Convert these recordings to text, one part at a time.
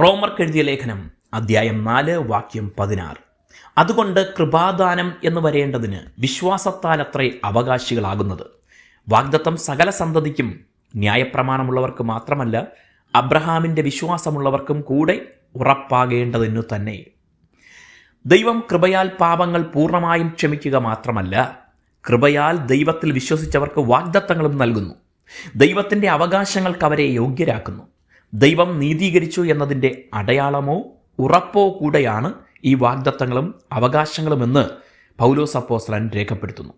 റോമർക്ക് എഴുതിയ ലേഖനം അദ്ധ്യായം നാല് വാക്യം പതിനാറ്. അതുകൊണ്ട് കൃപാദാനം എന്ന് വരേണ്ടതിന് വിശ്വാസത്താലത്രേ അവകാശികളാകുന്നത്. വാഗ്ദത്തം സകല സന്തതിക്കും ന്യായപ്രമാണമുള്ളവർക്ക് മാത്രമല്ല അബ്രഹാമിന്റെ വിശ്വാസമുള്ളവർക്കും കൂടെ ഉറപ്പാകേണ്ടതിനു തന്നെ. ദൈവം കൃപയാൽ പാപങ്ങൾ പൂർണമായും ക്ഷമിക്കുക മാത്രമല്ല കൃപയാൽ ദൈവത്തിൽ വിശ്വസിച്ചവർക്ക് വാഗ്ദത്തങ്ങളും നൽകുന്നു. ദൈവത്തിന്റെ അവകാശങ്ങൾക്ക് അവരെ യോഗ്യരാക്കുന്നു. ദൈവം നീതീകരിച്ചു എന്നതിന്റെ അടയാളമോ ഉറപ്പോ കൂടെയാണ് ഈ വാഗ്ദത്തങ്ങളും അവകാശങ്ങളും എന്ന് പൗലോസ് അപ്പോസ്ലൻ രേഖപ്പെടുത്തുന്നു.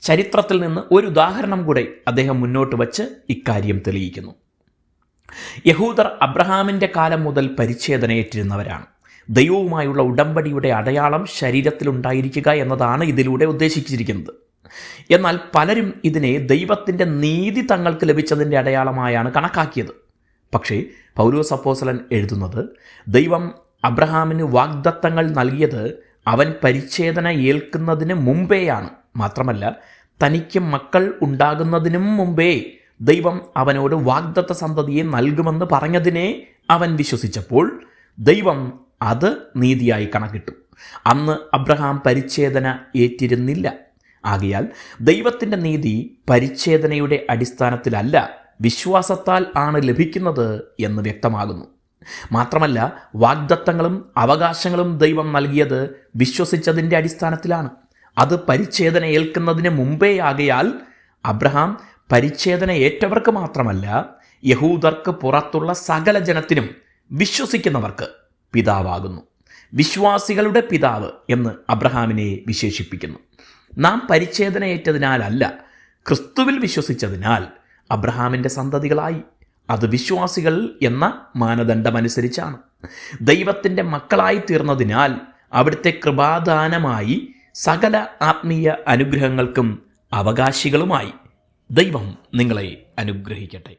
ചരിത്രത്തിൽ നിന്ന് ഒരു ഉദാഹരണം കൂടെ അദ്ദേഹം മുന്നോട്ട് വച്ച് ഇക്കാര്യം തെളിയിക്കുന്നു. യഹൂദർ അബ്രഹാമിന്റെ കാലം മുതൽ പരിച്ഛേദനയേറ്റിരുന്നവരാണ്. ദൈവവുമായുള്ള ഉടമ്പടിയുടെ അടയാളം ശരീരത്തിലുണ്ടായിരിക്കുക എന്നതാണ് ഇതിലൂടെ ഉദ്ദേശിച്ചിരിക്കുന്നത്. എന്നാൽ പലരും ഇതിനെ ദൈവത്തിന്റെ നീതി തങ്ങൾക്ക് ലഭിച്ചതിന്റെ അടയാളമായാണ് കണക്കാക്കിയത്. പക്ഷേ പൗലോസ് അപ്പോസലൻ എഴുതുന്നത് ദൈവം അബ്രഹാമിന് വാഗ്ദത്തങ്ങൾ നൽകിയത് അവൻ പരിച്ഛേദന ഏൽക്കുന്നതിന് മുമ്പേയാണ്. മാത്രമല്ല തനിക്ക് മക്കൾ ഉണ്ടാകുന്നതിനും മുമ്പേ ദൈവം അവനോട് വാഗ്ദത്ത സന്തതിയെ നൽകുമെന്ന് പറഞ്ഞതിനെ അവൻ വിശ്വസിച്ചപ്പോൾ ദൈവം അത് നീതിയായി കണക്കിട്ടു. അന്ന് അബ്രഹാം പരിച്ഛേദന ഏറ്റിരുന്നില്ല. ആകയാൽ ദൈവത്തിന്റെ നീതി പരിച്ഛേദനയുടെ അടിസ്ഥാനത്തിലല്ല. വിശ്വാസത്താൽ ആണ് ലഭിക്കുന്നത് എന്ന് വ്യക്തമാകുന്നു. മാത്രമല്ല വാഗ്ദത്തങ്ങളും അവകാശങ്ങളും ദൈവം നൽകിയത് വിശ്വസിച്ചതിന്റെ അടിസ്ഥാനത്തിലാണ്. അത് പരിച്ഛേദന ഏൽക്കുന്നതിന് മുമ്പേ ആകയാൽ അബ്രഹാം പരിച്ഛേദന ഏറ്റവർക്ക് മാത്രമല്ല യഹൂദർക്ക് പുറത്തുള്ള സകല ജനത്തിനും വിശ്വസിക്കുന്നവർക്ക് പിതാവാകുന്നു. വിശ്വാസികളുടെ പിതാവ് എന്ന് അബ്രഹാമിനെ വിശേഷിപ്പിക്കുന്നു. നാം പരിച്ഛേദനയേറ്റതിനാലല്ല ക്രിസ്തുവിൽ വിശ്വസിച്ചതിനാൽ അബ്രഹാമിന്റെ സന്തതികളായി. അത് വിശ്വാസികൾ എന്ന മാനദണ്ഡമനുസരിച്ചാണ്. ദൈവത്തിന്റെ മക്കളായി തീർന്നതിനാൽ അവിടുത്തെ കൃപാദാനമായി സകല ആത്മീയ അനുഗ്രഹങ്ങൾക്കും അവകാശികളുമായി ദൈവം നിങ്ങളെ അനുഗ്രഹിക്കട്ടെ.